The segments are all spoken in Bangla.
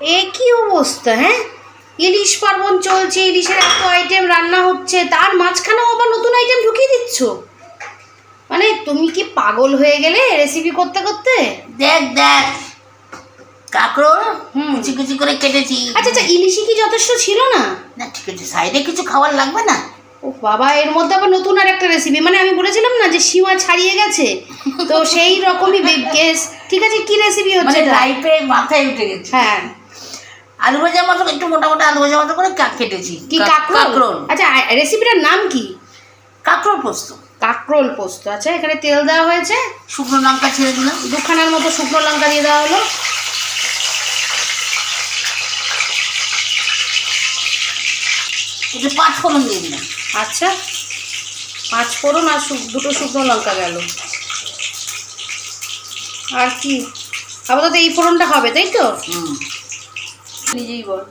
এ কি অবস্থা হ্যাঁ? ইলিশ পার্বণ চলছে ইলিশের এত আইটেম রান্না হচ্ছে তার মাঝখানেও আবার নতুন আইটেম ঢুকিয়ে দিচ্ছ? মানে তুমি কি পাগল হয়ে গেলে রেসিপি করতে করতে? দেখ দেখ। হুম। কুচি কুচি করে কেটেছি। আচ্ছা আচ্ছা ইলিশই কি যথেষ্ট ছিল না? না ঠিক আছে সাইডে কিছু খাবার লাগবে না? ও বাবা এর মধ্যে আবার নতুন আর একটা রেসিপি মানে আমি বলেছিলাম না যে সীমা ছাড়িয়ে গেছে? তো সেই রকমই কেস ঠিক আছে কি রেসিপি হচ্ছে মানে লাইফে মাথায় উঠে গেছে। হ্যাঁ। আলু ভাজা মতো একটু মোটা মোটা আলু ভাজা মতো করে কাক কেটেছি। কি কাকরোল? আচ্ছা রেসিপিটার নাম কি? কাকরোল পোস্ত। কাকরোল পোস্ত। আচ্ছা এখানে তেল দেওয়া হয়েছে? শুকনো লঙ্কা ছেড়ে দিলাম। দুখানার মতো শুকনো লঙ্কা দিয়ে দেওয়া হলো। একটু পাঁচ ফোড়ন দিয়ে দিলাম। আচ্ছা পাঁচ ফোড়ন আর দুটো শুকনো লঙ্কা গেল। আর কি? আপাতত এই ফোড়নটা হবে তাই তো? হুম। নিজেই বল।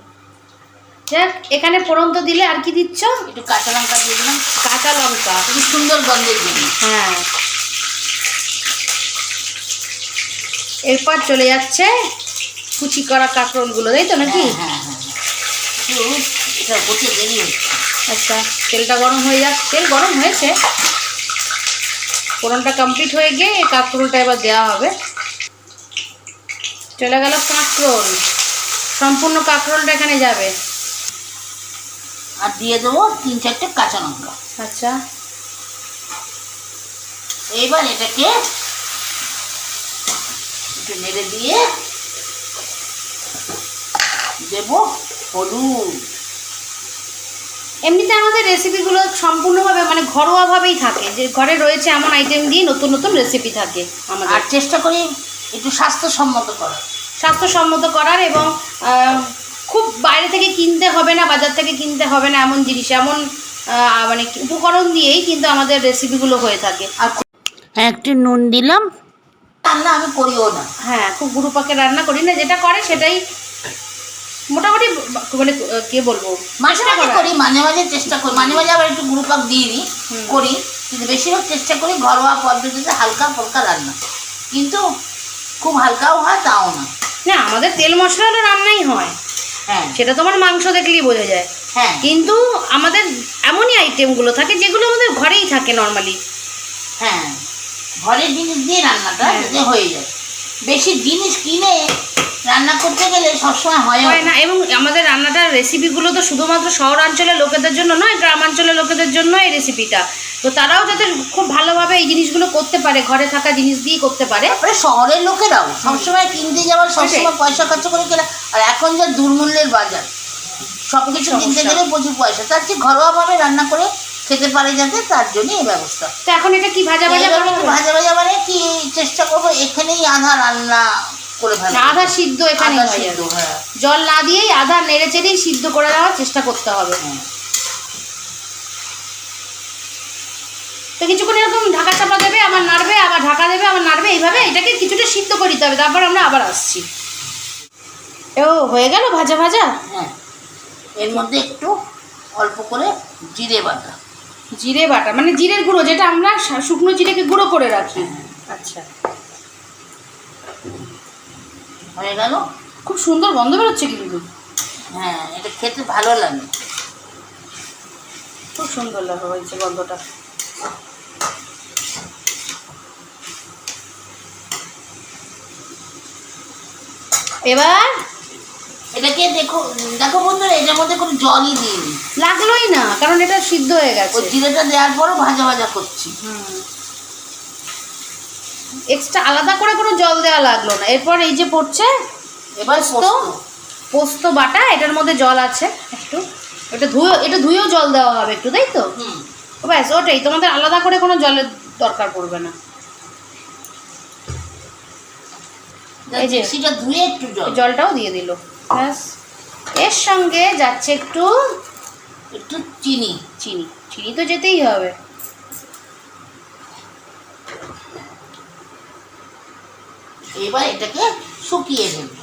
যাক এখানে ফোড়ন তো দিলে আর কি দিচ্ছ? একটু কাঁচা লঙ্কা দিয়ে দিলাম। কাঁচা লঙ্কা। খুব সুন্দর গন্ধের জন্য হ্যাঁ। এরপর চলে যাচ্ছে কুচি করা কাঁকরোলগুলো তাই তো নাকি? হ্যাঁ হ্যাঁ হ্যাঁ। এটা দেরি আচ্ছা তেলটা গরম হয়ে যাক। তেল গরম হয়েছে। ফোড়নটা কমপ্লিট হয়ে গিয়ে কাঁকরোলটা এবার দেওয়া হবে। চলে গেল কাঁকরোল। সম্পূর্ণ কাঁকরোলটা এখানে যাবে। আর দিয়ে দেবো তিন চারটে কাঁচা লঙ্কা। আচ্ছা। এইবার এটাকে একটু নেড়ে দিয়ে দেবো হলুদ। এমনিতে আমাদের রেসিপিগুলো সম্পূর্ণভাবে মানে ঘরোয়াভাবেই থাকে। যে ঘরে রয়েছে এমন আইটেম দিয়ে নতুন নতুন রেসিপি থাকে আমাদের। আর চেষ্টা করি একটু স্বাস্থ্যসম্মত করার। স্বাস্থ্যসম্মত করার এবং খুব বাইরে থেকে কিনতে হবে না বাজার থেকে কিনতে হবে না এমন জিনিস এমন মানে উপকরণ দিয়েই কিন্তু আমাদের রেসিপিগুলো হয়ে থাকে। আর হ্যাঁ একটু নুন দিলাম। রান্না আমি করিও না। হ্যাঁ খুব গুরু গুরুপাকে রান্না করি না যেটা করে সেটাই মোটামুটি মানে কে বলব? মাঝে মাঝে করি। মাঝে মাঝে চেষ্টা করি মাঝে মাঝে আবার একটু গুরুপাক দিয়ে দিই করি কিন্তু বেশিরভাগ চেষ্টা করি ঘরোয়া পদ্ধতিতে হালকা ফুলকা রান্না। কিন্তু খুব হালকাও হয় তাও না। না আমাদের তেল মশলা তো রান্নাই হয়। হ্যাঁ। সেটা তোমার মাংস দেখলেই বোঝা যায়। হ্যাঁ। কিন্তু আমাদের এমনই আইটেমগুলো থাকে যেগুলো আমাদের ঘরেই থাকে নর্মালি হ্যাঁ। ঘরের জিনিস দিয়ে রান্নাটা হ্যাঁ। হয়ে যায়। বেশি জিনিস কিনে রান্না করতে গেলে সবসময় হয় হয় না এবং আমাদের রান্নাটার রেসিপিগুলো তো শুধুমাত্র শহরাঞ্চলের লোকেদের জন্য নয় গ্রামাঞ্চলের লোকেদের জন্য এই রেসিপিটা তো তারাও যাতে খুব ভালোভাবে এই জিনিসগুলো করতে পারে ঘরে থাকা জিনিস দিয়ে করতে পারে। তারপরে শহরের লোকেরাও সবসময় কিনতে যাওয়ার সবসময় পয়সা খরচ করে কেনা। আর এখন যা দুর্মূল্যের বাজার সব কিছু কিনতে গেলে প্রচুর পয়সা। তার চেয়ে ঘরোয়াভাবে রান্না করে খেতে পারে যাতে তার জন্য এই ব্যবস্থা। তো এখন এটা কি ভাজা ভাজা? ভাজা ভাজা মানে কি চেষ্টা করব এখানেই আধা রান্না করে আধা সিদ্ধ এখানে হয়ে জল না দিয়েই আধা নেড়ে চেড়েই সিদ্ধ করে দেওয়ার চেষ্টা করতে হবে। তো কিছুক্ষণ এরকম ঢাকা চাপা দেবে আবার নাড়বে আবার ঢাকা দেবে আবার নাড়বে এইভাবে এটাকে কিছুটা সিদ্ধ করে দিতে হবে। তারপর আমরা আবার আসছি। ও হয়ে গেল ভাজা ভাজা? হ্যাঁ। এর মধ্যে একটু অল্প করে জিরে বাটা। জিরে বাটা মানে জিরের গুঁড়ো যেটা আমরা শুকনো জিরেকে গুঁড়ো করে রাখি। আচ্ছা। হয়ে গেল? খুব সুন্দর গন্ধ বেরোচ্ছে কিন্তু। হ্যাঁ এটা খেতে ভালো লাগে। খুব সুন্দর লাগা হয়েছে গন্ধটা। এবার এটাকে দেখো দেখো বন্ধুরা এটার মধ্যে কোনো জলই দিইনি লাগলোই না কারণ এটা সিদ্ধ হয়ে গেছে। ওই জিরেটা দেওয়ার পরও ভাজা ভাজা করছি। এক্সট্রা আলাদা করে কোনো জল দেওয়া লাগল না। এরপর এই যে পড়ছে এবার পোস্ত পোস্ত। বাটা এটার মধ্যে জল আছে একটু। এটা ধুয়ে এটা ধুয়েও জল দেওয়া হবে একটু তাই তো? হুম। ও ব্যাস ওটাই। তোমাদের আলাদা করে কোনো জলের দরকার পড়বে না। এই যে। মিক্সিটা ধুয়ে একটু জলটাও দিয়ে দিল। এর সঙ্গে যাচ্ছে একটু একটু চিনি চিনি চিনি তো যেতেই হবে। এবার এটাকে শুকিয়ে দেবো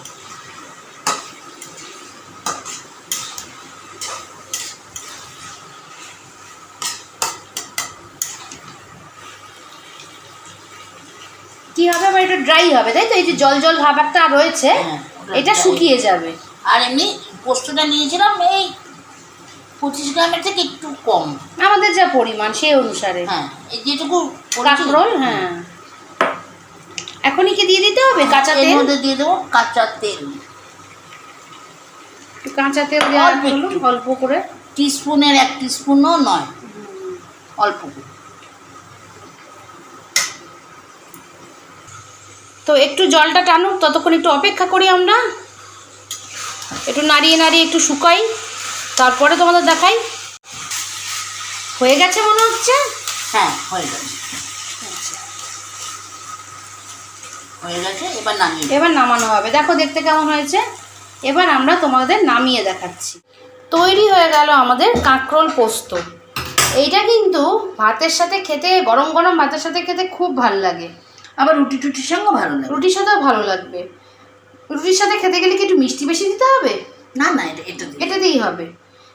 কি হবে? আবার এটা ড্রাই হবে তাই তো? এই যে জল জল ভাব একটা রয়েছে। হ্যাঁ, এটা শুকিয়ে যাবে। আর এমনি পোস্তটা নিয়েছিলাম এই পঁচিশ গ্রামের থেকে একটু কম। আমাদের যা পরিমাণ সেই অনুসারে। হ্যাঁ এই যেটুকু কাঁকরোল হ্যাঁ। এখনই কি দিয়ে দিতে হবে? কাঁচা তেল? মধ্যে দিয়ে দেবো কাঁচা তেল। কাঁচা তেল দেওয়া। অল্প করে। টিস্পুনের এক টিস্পুনও নয় অল্প করে। তো একটু জলটা টানুক ততক্ষণ একটু অপেক্ষা করি আমরা। একটু নাড়িয়ে নাড়িয়ে একটু শুকাই তারপরে তোমাদের দেখাই। হয়ে গেছে মনে হচ্ছে? হ্যাঁ হয়ে গেছে। হয়ে গেছে এবার নামিয়ে এবার নামানো হবে। দেখো দেখতে কেমন হয়েছে? এবার আমরা তোমাদের নামিয়ে দেখাচ্ছি। তৈরি হয়ে গেল আমাদের কাঁকরোল পোস্ত। এইটা কিন্তু ভাতের সাথে খেতে গরম গরম ভাতের সাথে খেতে খুব ভালো লাগে। আবার রুটি টুটির সঙ্গে ভালো লাগে। রুটির সাথেও ভালো লাগবে। রুটির সাথে খেতে গেলে কি একটু মিষ্টি বেশি দিতে হবে? না না এটা এটা দিই। এটা দিয়েই হবে।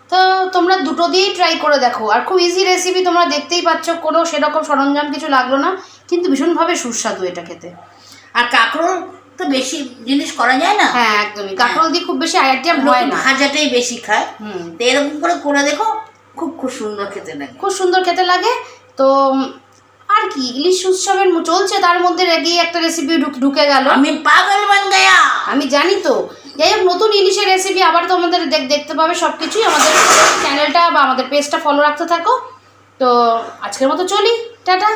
তো তোমরা দুটো দিয়েই ট্রাই করে দেখো। আর খুব ইজি রেসিপি তোমরা দেখতেই পাচ্ছ কোনো সেরকম সরঞ্জাম কিছু লাগল না কিন্তু ভীষণভাবে সুস্বাদু এটা খেতে। আর কাঁকরোল তো বেশি জিনিস করা যায় না? হ্যাঁ একদমই কাঁকরোল দিয়ে খুব বেশি আইটেম হয় না। ভাজাটাই বেশি খায়। হুম। তো এরকম করে করে দেখো খুব খুব সুন্দর খেতে লাগে। খুব সুন্দর খেতে লাগে। তো উম, আর কি? ইলিশ উৎসবের চলছে তার মধ্যে রেগেই একটা রেসিপি ঢুকে গেল। আমি পাগল বান গয়া। আমি জানি তো। যাই হোক নতুন ইলিশের রেসিপি আবার তোমাদের দেখ দেখতে পাবে সব কিছুই আমাদের চ্যানেলটা বা আমাদের পেজটা ফলো রাখতে থাকো। তো আজকের মতো চলি। টাটা।